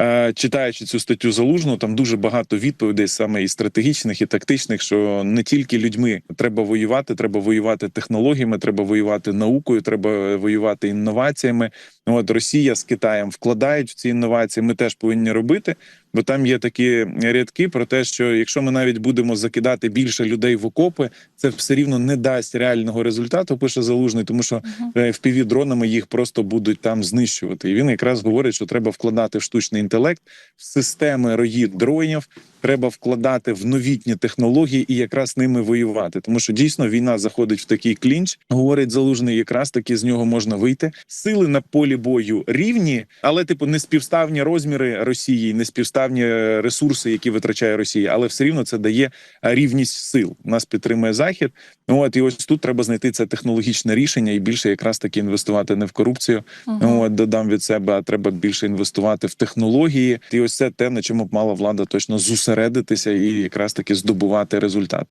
е, читаючи цю статтю залужну, там дуже багато відповідей, саме і стратегічних, і тактичних, що не тільки людьми треба воювати, треба воювати технологіями, треба воювати наукою, треба воювати інноваціями. От Росія з Китаєм вкладають в ці інновації. Ми теж повинні робити. Бо там є такі рядки про те, що якщо ми навіть будемо закидати більше людей в окопи, це все рівно не дасть реального результату. Пише залужний, тому що е, впіві дронами їх просто будуть там знищувати. І він якраз говорить, що треба вкладати в штучний інтелект, в системи роїд дронів. Треба вкладати в новітні технології і якраз ними воювати, тому що дійсно війна заходить в такий клінч. Говорить залужний, якраз таки з нього можна вийти. Сили на полі бою рівні, але типу не співставні розміри Росії, не співставні е, ресурси, які витрачає Росія, але все рівно це дає е, рівність сил. Нас підтримує захід. Ну от і ось тут треба знайти це технологічне рішення і більше якраз таки інвестувати не в корупцію. Ну, От додам від себе, а треба більше інвестувати в технології. І ось це те, на чому б мала влада точно зосередитися і якраз таки здобувати результат.